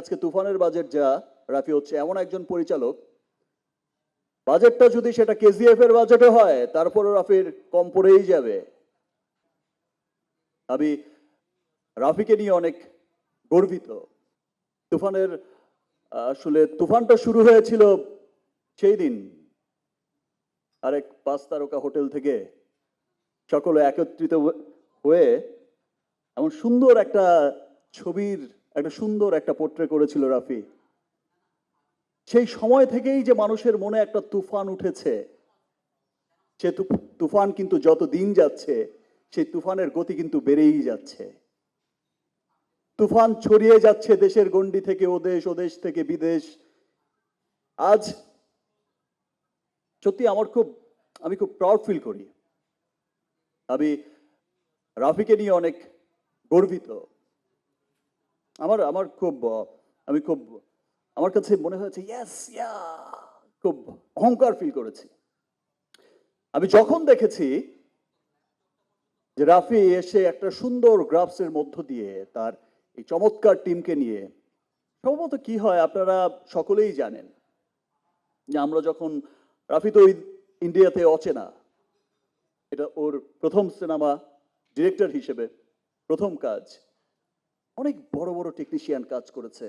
আজকে তুফানের বাজেট যা, রাফি হচ্ছে এমন একজন পরিচালক। বাজেটটা যদি সেটা কেজিএফ এর বাজেটে হয় তারপরে রাফির কম পড়েই যাবে। আমি রাফিকে নিয়ে অনেক গর্বিত। তুফানের, আসলে তুফানটা শুরু হয়েছিল সেই দিন। আরেক পাঁচ তারকা হোটেল থেকে সকলে একত্রিত হয়ে, এমন সুন্দর একটা ছবির একটা সুন্দর একটা পোট্রে করেছিল রাফি। সেই সময় থেকেই যে মানুষের মনে একটা তুফান উঠেছে, সে তুফান কিন্তু যত দিন যাচ্ছে, সেই তুফানের গতি কিন্তু বেড়েই যাচ্ছে। তুফান ছড়িয়ে যাচ্ছে দেশের গণ্ডি থেকে, ও দেশ ও দেশ থেকে, বিদেশ। আজ সত্যি আমার খুব, আমি খুব প্রাউড ফিল করি। আমি রাফিকে নিয়ে অনেক গর্বিত। আমার আমার খুব আমি খুব, আমার কাছে মনে হয়েছে ইয়েস ইয়া খুব অহংকার ফিল করেছি। আমি যখন দেখেছি যে রাফি এসে একটা সুন্দর গ্রাফসের মধ্য দিয়ে তার এই চমৎকার টিমকে নিয়ে, সম্ভবত কি হয় আপনারা সকলেই জানেন যে আমরা যখন, রাফি তো ইন্ডিয়াতে অচেনা, এটা ওর প্রথম সিনেমা ডিরেক্টর হিসেবে, প্রথম কাজ। অনেক বড় বড় টেকনিশিয়ান কাজ করেছে।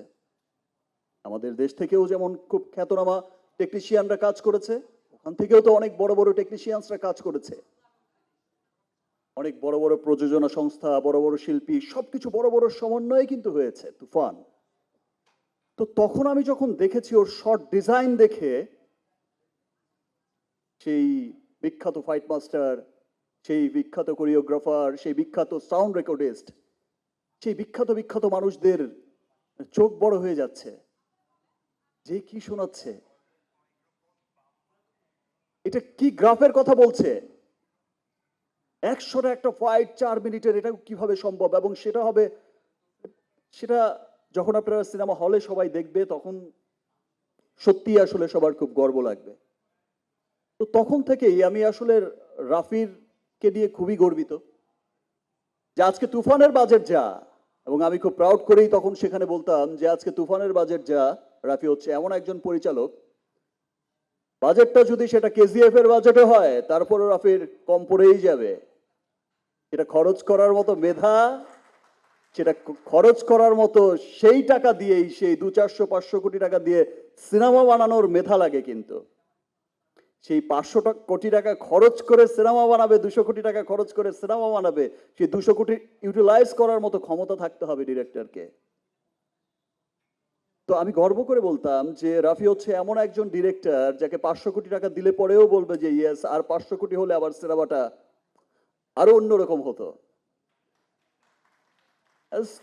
আমাদের দেশ থেকেও যেমন খুব খ্যাতনামা টেকনিশিয়ানরা কাজ করেছে, ওখান থেকেও তো অনেক বড় বড় টেকনিশিয়ানসরা কাজ করেছে। অনেক বড় বড় প্রযোজনা সংস্থা, বড় বড় শিল্পী, সবকিছু বড় বড় সমন্বয়ে কিন্তু হয়েছে, তুফান। তো তখন আমি যখন দেখেছি ওর শর্ট ডিজাইন দেখে, সেই বিখ্যাত ফাইট মাস্টার সেই বিখ্যাত কোরিওগ্রাফার সেই বিখ্যাত সাউন্ড রেকর্ডিস্ট সেই বিখ্যাত বিখ্যাত মানুষদের চোখ বড় হয়ে যাচ্ছে। যে কি শোনাচ্ছে? এটা কি গ্রাফের কথা বলছে? একশোটা একটা ফাইট চার মিনিটের এটা কীভাবে সম্ভব? এবং সেটা হবে, সেটা যখন আপনারা সিনেমা হলে সবাই দেখবে, তখন সত্যি আসলে সবার খুব গর্ব লাগবে। তো তখন থেকেই আমি আসলে রাফির কে নিয়ে খুবই গর্বিত যে আজকে তুফানের বাজেট যা। এবং আমি খুব প্রাউড করেই তখন সেখানে বলতাম যে আজকে তুফানের বাজেট যা, রাফি হচ্ছে এমন একজন পরিচালক। বাজেটটা যদি সেটা কেজিএফ এর বাজেটে হয় তারপরে রাফির কম পড়েই যাবে। এটা খরচ করার মতো মেধা, সেটা খরচ করার মতো সেই টাকা দিয়েই সেই দু চারশো, পাঁচশো কোটি টাকা দিয়ে সিনেমা বানানোর মেধা লাগে কিন্তু। সেই পাঁচশো কোটি টাকা খরচ করে সিনেমা বানাবে, দুশো কোটি টাকা খরচ করে সিনেমা বানাবে, সেই দুশো কোটি ইউটিলাইজ করার মতো ক্ষমতা থাকতে হবে ডিরেক্টরকে তো আমি গর্ব করে বলতাম যে রাফি হচ্ছে এমন একজন ডিরেক্টর যাকে পাঁচশো কোটি টাকা দিলে পরেও বলবে যে ইয়েস আর পাঁচশো কোটি হলে আবার সিনেমাটা আরও অন্যরকম হতো।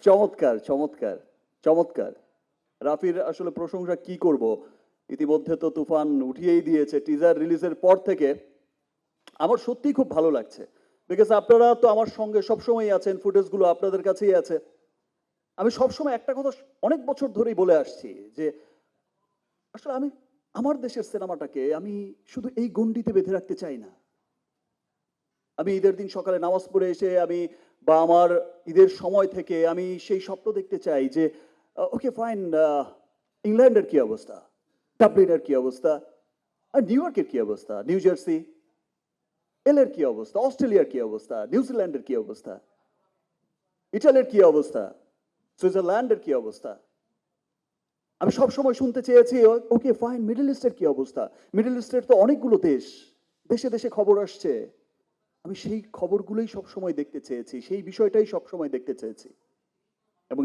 চমৎকার চমৎকার চমৎকার। রাফির আসলে প্রশংসা কি করব? ইতিমধ্যে তো তুফান উঠিয়েই দিয়েছে টিজার রিলিজের পর থেকে। আমার সত্যিই খুব ভালো লাগছে। বিকজ আপনারা তো আমার সঙ্গে সবসময় আছেন ফুটেজগুলো আপনাদের কাছেই আছে। আমি সবসময় একটা কথা অনেক বছর ধরেই বলে আসছি যে, আসলে আমি, আমার দেশের সিনেমাটাকে আমি শুধু এই গণ্ডিতে বেঁধে রাখতে চাই না। আমি ঈদের দিন সকালে নামাজ পড়ে এসে আমি বা আমার ঈদের সময় থেকে আমি সেই স্বপ্ন দেখতে চাই যে ওকে ফাইন ইংল্যান্ডের কি অবস্থা? ডাবলিনের কি অবস্থা? আর নিউ ইয়র্কের কি অবস্থা? New Jersey? এলের কি অবস্থা? অস্ট্রেলিয়ার কি অবস্থা? নিউজিল্যান্ডের কি অবস্থা? ইটালির কি অবস্থা? সুইজারল্যান্ডের কি অবস্থা? আমি সব সময় শুনতে চেয়েছি, ওকে, ফাইন, মিডল ইস্টের কি অবস্থা? মিডল ইস্টের তো অনেকগুলো দেশ। দেশে দেশে খবর আসছে। আমি সেই খবরগুলোই সব সময় দেখতে চেয়েছি, সেই বিষয়টাই সব সময় দেখতে চেয়েছি। এবং